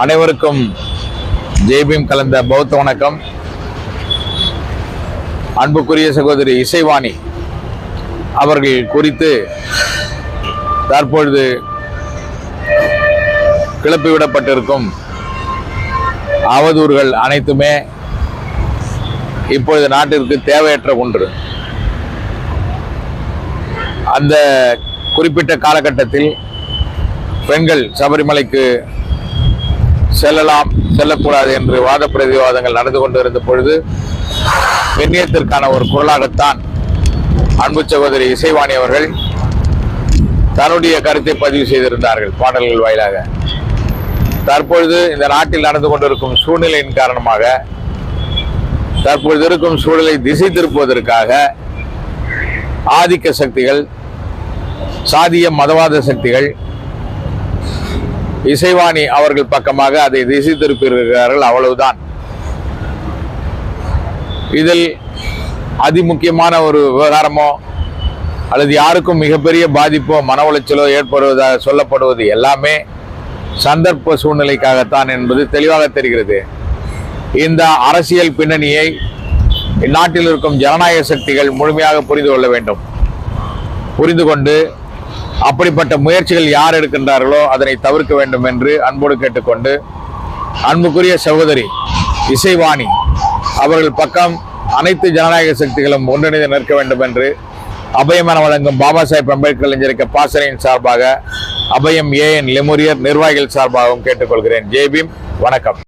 அனைவருக்கும் ஜெய்பீம் கலந்த பௌத்த வணக்கம். அன்புக்குரிய சகோதரி இசைவாணி அவர்கள் குறித்து தற்பொழுது கிளப்பிவிடப்பட்டிருக்கும் அவதூறுகள் அனைத்துமே இப்பொழுது நாட்டிற்கு தேவையற்ற ஒன்று. அந்த குறிப்பிட்ட காலகட்டத்தில் பெண்கள் சபரிமலைக்கு செல்லலாம் செல்லக்கூடாது என்று வாத பிரதிவாதங்கள் நடந்து கொண்டிருந்த பொழுது பெண்ணியத்திற்கான ஒரு குரலாகத்தான் அன்பு சகோதரி இசைவாணி அவர்கள் தன்னுடைய கருத்தை பதிவு செய்திருந்தார்கள் பாடல்கள் வாயிலாக. தற்பொழுது இந்த நாட்டில் நடந்து கொண்டிருக்கும் சூழ்நிலையின் காரணமாக தற்பொழுது இருக்கும் சூழலை திசை திருப்புவதற்காக ஆதிக்க சக்திகள் சாதிய மதவாத சக்திகள் இசைவாணி அவர்கள் பக்கமாக அதை திசை திருப்பியிருக்கிறார்கள் அவ்வளவுதான். இதில் அதிமுக்கியமான ஒரு விவகாரமோ அல்லது யாருக்கும் மிகப்பெரிய பாதிப்போ மன உளைச்சலோ ஏற்படுவதாக சொல்லப்படுவது எல்லாமே சந்தர்ப்ப சூழ்நிலைக்காகத்தான் என்பது தெளிவாக தெரிகிறது. இந்த அரசியல் பின்னணியை இந்நாட்டில் இருக்கும் ஜனநாயக சக்திகள் முழுமையாக புரிந்து கொள்ள வேண்டும். புரிந்து கொண்டு அப்படிப்பட்ட முயற்சிகள் யார் எடுக்கின்றார்களோ அதனை தவிர்க்க வேண்டும் என்று அன்போடு கேட்டுக்கொண்டு அன்புக்குரிய சகோதரி இசைவாணி அவர்கள் பக்கம் அனைத்து ஜனநாயக சக்திகளும் ஒன்றிணைந்து நிற்க வேண்டும் என்று அபயமென வழங்கும் பாபா சாஹேப் அம்பேத்கர் கலைஞருக்கு பாசனையின் சார்பாக அபயம் ஏஎன் லெமுரியர் நிர்வாகிகள் சார்பாகவும் கேட்டுக்கொள்கிறேன். ஜெய்பீம் வணக்கம்.